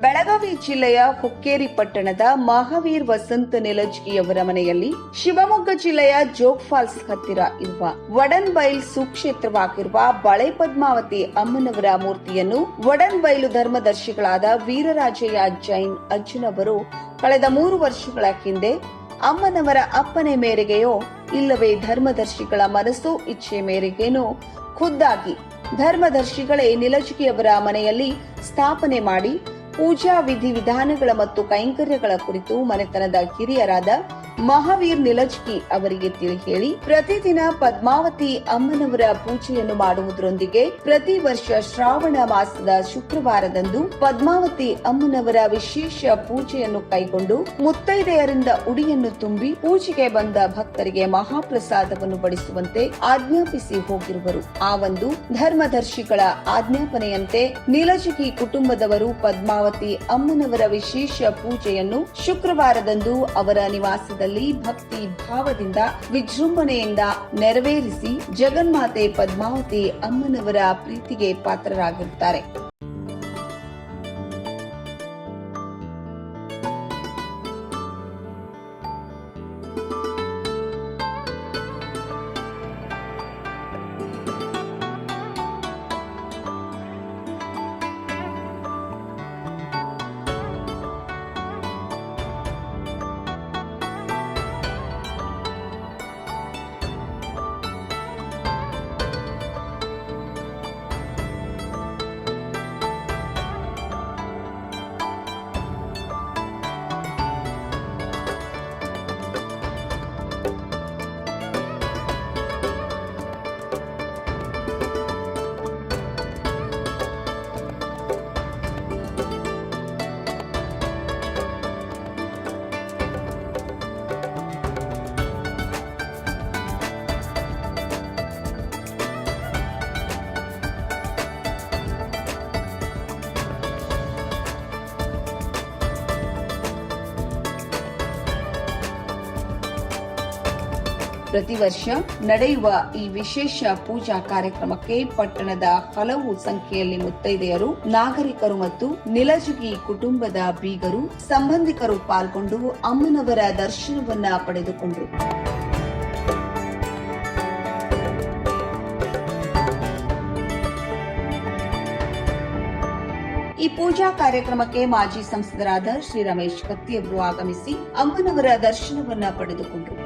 ಬೆಳಗಾವಿ ಜಿಲ್ಲೆಯ ಹುಕ್ಕೇರಿ ಪಟ್ಟಣದ ಮಹಾವೀರ್ ವಸಂತ ನಿಲಜ್ಗಿಯವರ ಮನೆಯಲ್ಲಿ ಶಿವಮೊಗ್ಗ ಜಿಲ್ಲೆಯ ಜೋಗ್ ಫಾಲ್ಸ್ ಹತ್ತಿರ ಇರುವ ವಡನ್ ಬೈಲ್ ಸುಕ್ಷೇತ್ರವಾಗಿರುವ ಬಳೆ ಪದ್ಮಾವತಿ ಅಮ್ಮನವರ ಮೂರ್ತಿಯನ್ನು ವಡನ್ ಬೈಲು ಧರ್ಮದರ್ಶಿಗಳಾದ ವೀರರಾಜಯ್ಯ ಜೈನ್ ಅಜ್ಜನವರು ಕಳೆದ ಮೂರು ವರ್ಷಗಳ ಹಿಂದೆ ಅಮ್ಮನವರ ಅಪ್ಪನೆ ಮೇರೆಗೆಯೋ ಇಲ್ಲವೇ ಧರ್ಮದರ್ಶಿಗಳ ಮನಸ್ಸು ಇಚ್ಛೆ ಮೇರೆಗೇನೋ ಖುದ್ದಾಗಿ ಧರ್ಮದರ್ಶಿಗಳೇ ನಿಲಜ್ಗಿಯವರ ಮನೆಯಲ್ಲಿ ಸ್ಥಾಪನೆ ಮಾಡಿ ಪೂಜಾ ವಿಧಿವಿಧಾನಗಳ ಮತ್ತು ಕೈಂಕರ್ಯಗಳ ಕುರಿತು ಮನೆತನದ ಹಿರಿಯರಾದ ಮಹಾವೀರ್ ನಿಲಜ್ಕಿ ಅವರಿಗೆ ತಿಳಿ ಹೇಳಿ ಪ್ರತಿದಿನ ಪದ್ಮಾವತಿ ಅಮ್ಮನವರ ಪೂಜೆಯನ್ನು ಮಾಡುವುದರೊಂದಿಗೆ ಪ್ರತಿ ವರ್ಷ ಶ್ರಾವಣ ಮಾಸದ ಶುಕ್ರವಾರದಂದು ಪದ್ಮಾವತಿ ಅಮ್ಮನವರ ವಿಶೇಷ ಪೂಜೆಯನ್ನು ಕೈಗೊಂಡು ಮುತ್ತೈದೆಯರಿಂದ ಉಡಿಯನ್ನು ತುಂಬಿ ಪೂಜೆಗೆ ಬಂದ ಭಕ್ತರಿಗೆ ಮಹಾಪ್ರಸಾದವನ್ನು ಬಡಿಸುವಂತೆ ಆಜ್ಞಾಪಿಸಿ ಹೋಗಿರುವರು. ಆ ಒಂದು ಧರ್ಮದರ್ಶಿಗಳ ಆಜ್ಞಾಪನೆಯಂತೆ ನೀಲಜಗಿ ಕುಟುಂಬದವರು ಪದ್ಮಾವತಿ ಅಮ್ಮನವರ ವಿಶೇಷ ಪೂಜೆಯನ್ನು ಶುಕ್ರವಾರದಂದು ಅವರ ನಿವಾಸದಲ್ಲಿ ಭಕ್ತಿ ಭಾವದಿಂದ ವಿಜೃಂಭಣೆಯಿಂದ ನೆರವೇರಿಸಿ ಜಗನ್ಮಾತೆ ಪದ್ಮಾವತಿ ಅಮ್ಮನವರ ಪ್ರೀತಿಗೆ ಪಾತ್ರರಾಗಿರುತ್ತಾರೆ. ಪ್ರತಿ ವರ್ಷ ನಡೆಯುವ ಈ ವಿಶೇಷ ಪೂಜಾ ಕಾರ್ಯಕ್ರಮಕ್ಕೆ ಪಟ್ಟಣದ ಹಲವು ಸಂಖ್ಯೆಯಲ್ಲಿ ಮುತ್ತೈದೆಯರು, ನಾಗರಿಕರು ಮತ್ತು ನಿಲಜುಗಿ ಕುಟುಂಬದ ಬೀಗರು, ಸಂಬಂಧಿಕರು ಪಾಲ್ಗೊಂಡು ಅಮ್ಮನವರ ದರ್ಶನವನ್ನ ಪಡೆದುಕೊಂಡರು. ಈ ಪೂಜಾ ಕಾರ್ಯಕ್ರಮಕ್ಕೆ ಮಾಜಿ ಸಂಸದರಾದ ಶ್ರೀ ರಮೇಶ್ ಕತ್ತಿಯವರು ಆಗಮಿಸಿ ಅಮ್ಮನವರ ದರ್ಶನವನ್ನ ಪಡೆದುಕೊಂಡರು.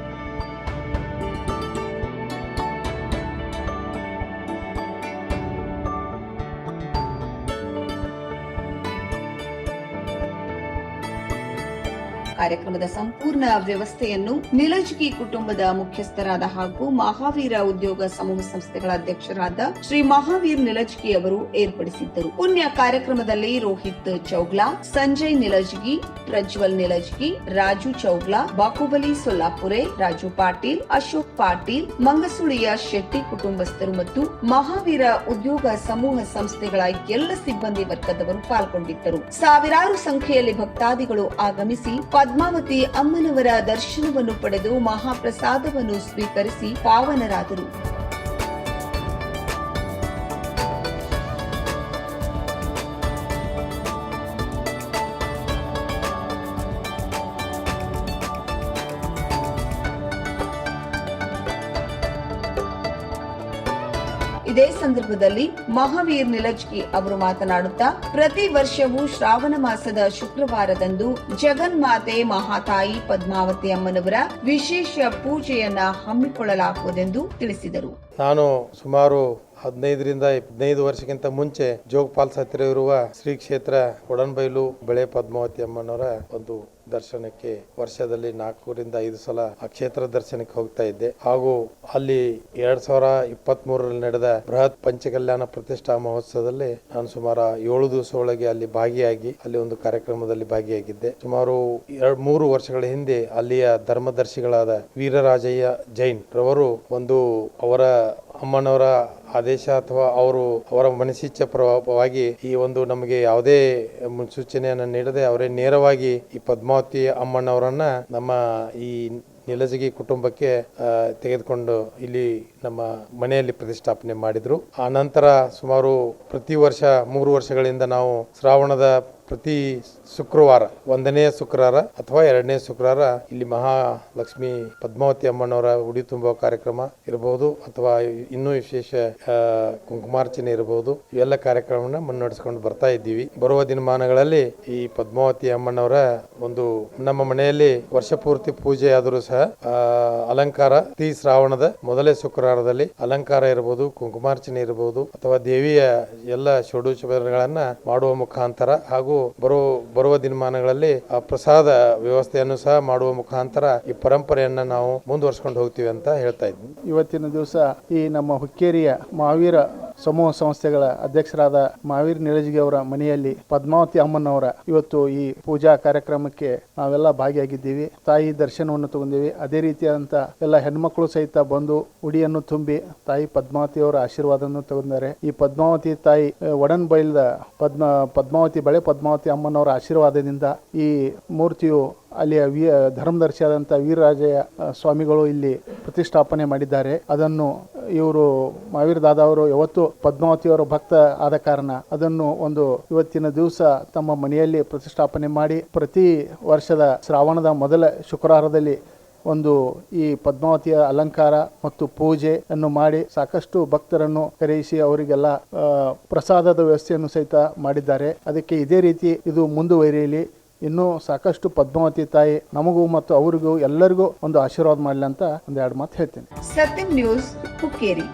ಕಾರ್ಯಕ್ರಮದ ಸಂಪೂರ್ಣ ವ್ಯವಸ್ಥೆಯನ್ನು ನಿಲಜ್ಗಿ ಕುಟುಂಬದ ಮುಖ್ಯಸ್ಥರಾದ ಹಾಗೂ ಮಹಾವೀರ ಉದ್ಯೋಗ ಸಮೂಹ ಸಂಸ್ಥೆಗಳ ಅಧ್ಯಕ್ಷರಾದ ಶ್ರೀ ಮಹಾವೀರ್ ನಿಲಜ್ಗಿ ಅವರು ಏರ್ಪಡಿಸಿದ್ದರು. ಪುಣ್ಯ ಕಾರ್ಯಕ್ರಮದಲ್ಲಿ ರೋಹಿತ್ ಚೌಗ್ಲಾ, ಸಂಜಯ್ ನಿಲಜ್ಗಿ, ಪ್ರಜ್ವಲ್ ನಿಲಜ್ಗಿ, ರಾಜು ಚೌಗ್ಲಾ ಬಾಕುಬಲಿ ಸೊಲ್ಲಾಪುರೆ, ರಾಜು ಪಾಟೀಲ್, ಅಶೋಕ್ ಪಾಟೀಲ್, ಮಂಗಸುಳಿಯ ಶೆಟ್ಟಿ ಕುಟುಂಬಸ್ಥರು ಮತ್ತು ಮಹಾವೀರ ಉದ್ಯೋಗ ಸಮೂಹ ಸಂಸ್ಥೆಗಳ ಎಲ್ಲ ಸಿಬ್ಬಂದಿ ವರ್ಗದವರು ಪಾಲ್ಗೊಂಡಿದ್ದರು. ಸಾವಿರಾರು ಸಂಖ್ಯೆಯಲ್ಲಿ ಭಕ್ತಾದಿಗಳು ಆಗಮಿಸಿ ಪದ್ಮಾವತಿ ಅಮ್ಮನವರ ದರ್ಶನವನ್ನು ಪಡೆದು ಮಹಾಪ್ರಸಾದವನ್ನು ಸ್ವೀಕರಿಸಿ ಪಾವನರಾದರು. ಇದೇ ಸಂದರ್ಭದಲ್ಲಿ ಮಹಾವೀರ್ ನಿಲಜ್ಗಿ ಅವರು ಮಾತನಾಡುತ್ತಾ, ಪ್ರತಿ ವರ್ಷವೂ ಶ್ರಾವಣ ಮಾಸದ ಶುಕ್ರವಾರದಂದು ಜಗನ್ಮಾತೆ ಮಹಾತಾಯಿ ಪದ್ಮಾವತಿ ಅಮ್ಮನವರ ವಿಶೇಷ ಪೂಜೆಯನ್ನ ಹಮ್ಮಿಕೊಳ್ಳಲಾಗುವುದೆಂದು ತಿಳಿಸಿದರು. ನಾನು ಸುಮಾರು ಹದಿನೈದರಿಂದ ಹದಿನೈದು ವರ್ಷಕ್ಕಿಂತ ಮುಂಚೆ ಜೋಗ್ ಫಾಲ್ಸ್ ಹತ್ತಿರ ಇರುವ ಶ್ರೀ ಕ್ಷೇತ್ರ ಒಡನ್ಬೈಲು ಬೆಳೆ ಪದ್ಮಾವತಿ ಅಮ್ಮನವರ ಒಂದು ದರ್ಶನಕ್ಕೆ ವರ್ಷದಲ್ಲಿ ನಾಲ್ಕರಿಂದ ಐದು ಸಲ ಆ ಕ್ಷೇತ್ರ ದರ್ಶನಕ್ಕೆ ಹೋಗ್ತಾ ಇದ್ದೆ. ಹಾಗೂ ಅಲ್ಲಿ ಎರಡ್ ಸಾವಿರ ಇಪ್ಪತ್ತ್ ಮೂರರಲ್ಲಿ ನಡೆದ ಬೃಹತ್ ಪಂಚಕಲ್ಯಾಣ ಪ್ರತಿಷ್ಠಾ ಮಹೋತ್ಸವದಲ್ಲಿ ನಾನು ಸುಮಾರು ಏಳು ದಿವಸ ಒಳಗೆ ಅಲ್ಲಿ ಭಾಗಿಯಾಗಿ ಅಲ್ಲಿ ಒಂದು ಕಾರ್ಯಕ್ರಮದಲ್ಲಿ ಭಾಗಿಯಾಗಿದ್ದೆ. ಸುಮಾರು ಎರಡ್, ಮೂರು ವರ್ಷಗಳ ಹಿಂದೆ ಅಲ್ಲಿಯ ಧರ್ಮದರ್ಶಿಗಳಾದ ವೀರರಾಜಯ್ಯ ಜೈನ್ ರವರು ಒಂದು ಅವರ ಅಮ್ಮನವರ ಆದೇಶ ಅಥವಾ ಅವರು ಅವರ ಮನಸ್ಸಿಚ್ಛೆ ಪ್ರಭಾವವಾಗಿ ಈ ಒಂದು ನಮಗೆ ಯಾವುದೇ ಮುನ್ಸೂಚನೆಯನ್ನು ನೀಡದೆ ಅವರೇ ನೇರವಾಗಿ ಈ ಪದ್ಮಾವತಿ ಅಮ್ಮನವರನ್ನ ನಮ್ಮ ಈ ನಿಲಜಗಿ ಕುಟುಂಬಕ್ಕೆ ತೆಗೆದುಕೊಂಡು ಇಲ್ಲಿ ನಮ್ಮ ಮನೆಯಲ್ಲಿ ಪ್ರತಿಷ್ಠಾಪನೆ ಮಾಡಿದ್ರು. ಆ ನಂತರ ಸುಮಾರು ಪ್ರತಿ ವರ್ಷ ಮೂರು ವರ್ಷಗಳಿಂದ ನಾವು ಶ್ರಾವಣದ ಪ್ರತಿ ಶುಕ್ರವಾರ, ಒಂದನೇ ಶುಕ್ರವಾರ ಅಥವಾ ಎರಡನೇ ಶುಕ್ರವಾರ ಇಲ್ಲಿ ಮಹಾಲಕ್ಷ್ಮಿ ಪದ್ಮಾವತಿ ಅಮ್ಮನವರ ಉಡಿ ತುಂಬುವ ಕಾರ್ಯಕ್ರಮ ಇರಬಹುದು ಅಥವಾ ಇನ್ನೂ ವಿಶೇಷ ಕುಂಕುಮಾರ್ಚನೆ ಇರಬಹುದು. ಇವೆಲ್ಲ ಕಾರ್ಯಕ್ರಮವನ್ನ ಮುನ್ನಡೆಸ್ಕೊಂಡು ಬರ್ತಾ ಇದ್ದೀವಿ. ಬರುವ ದಿನಮಾನಗಳಲ್ಲಿ ಈ ಪದ್ಮಾವತಿ ಅಮ್ಮನವರ ಒಂದು ನಮ್ಮ ಮನೆಯಲ್ಲಿ ವರ್ಷ ಪೂರ್ತಿ ಪೂಜೆ ಆದರೂ ಸಹ ಅಲಂಕಾರ, ತಿ ಶ್ರಾವಣದ ಮೊದಲೇ ಶುಕ್ರವಾರದಲ್ಲಿ ಅಲಂಕಾರ ಇರಬಹುದು, ಕುಂಕುಮಾರ್ಚನೆ ಇರಬಹುದು ಅಥವಾ ದೇವಿಯ ಎಲ್ಲ ಷಡೂಚಗಳನ್ನ ಮಾಡುವ ಮುಖಾಂತರ ಹಾಗೂ ಬರುವ ಬರುವ ದಿನಮಾನಗಳಲ್ಲಿ ಆ ಪ್ರಸಾದ ವ್ಯವಸ್ಥೆಯನ್ನು ಸಹ ಮಾಡುವ ಮುಖಾಂತರ ಈ ಪರಂಪರೆಯನ್ನ ನಾವು ಮುಂದುವರ್ಸ್ಕೊಂಡು ಹೋಗ್ತೀವಿ ಅಂತ ಹೇಳ್ತಾ ಇದ್ವಿ ಇವತ್ತಿನ ದಿವಸ ಈ ನಮ್ಮ ಹುಕ್ಕೇರಿಯ ಮಹಾವೀರ ಸಮೂಹ ಸಂಸ್ಥೆಗಳ ಅಧ್ಯಕ್ಷರಾದ ಮಹಾವೀರ್ ನಿಳಜಿಗೆ ಅವರ ಮನೆಯಲ್ಲಿ ಪದ್ಮಾವತಿ ಅಮ್ಮನವರ ಇವತ್ತು ಈ ಪೂಜಾ ಕಾರ್ಯಕ್ರಮಕ್ಕೆ ನಾವೆಲ್ಲ ಭಾಗಿಯಾಗಿದ್ದೀವಿ. ತಾಯಿ ದರ್ಶನವನ್ನು ತಗೊಂಡಿವಿ ಅದೇ ರೀತಿಯಾದಂತ ಎಲ್ಲ ಹೆಣ್ಮಕ್ಳು ಸಹಿತ ಬಂದು ಉಡಿಯನ್ನು ತುಂಬಿ ತಾಯಿ ಪದ್ಮಾವತಿಯವರ ಆಶೀರ್ವಾದವನ್ನು ತಗೊಂಡಾರೆ ಈ ಪದ್ಮಾವತಿ ತಾಯಿ ಒಡನ್ ಬೈಲ್ದ ಪದ್ಮ, ಪದ್ಮಾವತಿ, ಬಳೆ ಪದ್ಮಾವತಿ ಅಮ್ಮನವರ ಆಶೀರ್ವಾದದಿಂದ ಈ ಮೂರ್ತಿಯು ಅಲ್ಲಿಯ ವೀ ಧರ್ಮದರ್ಶಿಯಾದಂಥ ವೀರರಾಜಯ್ಯ ಆ, ಸ್ವಾಮಿಗಳು ಇಲ್ಲಿ ಪ್ರತಿಷ್ಠಾಪನೆ ಮಾಡಿದ್ದಾರೆ. ಅದನ್ನು ಇವರು ಮಹಾವೀರ್ ದಾದಾ ಅವರು ಯಾವತ್ತು ಪದ್ಮಾವತಿಯವರ ಭಕ್ತ ಆದ ಕಾರಣ ಅದನ್ನು ಒಂದು ಇವತ್ತಿನ ದಿವಸ ತಮ್ಮ ಮನೆಯಲ್ಲಿ ಪ್ರತಿಷ್ಠಾಪನೆ ಮಾಡಿ ಪ್ರತಿ ವರ್ಷದ ಶ್ರಾವಣದ ಮೊದಲ ಶುಕ್ರವಾರದಲ್ಲಿ ಒಂದು ಈ ಪದ್ಮಾವತಿಯ ಅಲಂಕಾರ ಮತ್ತು ಪೂಜೆಯನ್ನು ಮಾಡಿ ಸಾಕಷ್ಟು ಭಕ್ತರನ್ನು ಕರೆಯಿಸಿ ಅವರಿಗೆಲ್ಲ ಪ್ರಸಾದದ ವ್ಯವಸ್ಥೆಯನ್ನು ಸಹಿತ ಮಾಡಿದ್ದಾರೆ. ಅದಕ್ಕೆ ಇದೇ ರೀತಿ ಇದು ಮುಂದುವರಿಯಲಿ. ಇನ್ನೂ ಸಾಕಷ್ಟು ಪದ್ಮಾವತಿ ತಾಯಿ ನಮಗೂ ಮತ್ತು ಅವರಿಗೂ ಎಲ್ಲರಿಗೂ ಒಂದು ಆಶೀರ್ವಾದ ಮಾಡಲಿ ಅಂತ ಒಂದೆರಡು ಮಾತು ಹೇಳ್ತೀನಿ. ಸತ್ಯಂ ನ್ಯೂಸ್ ಹುಕ್ಕೇರಿ.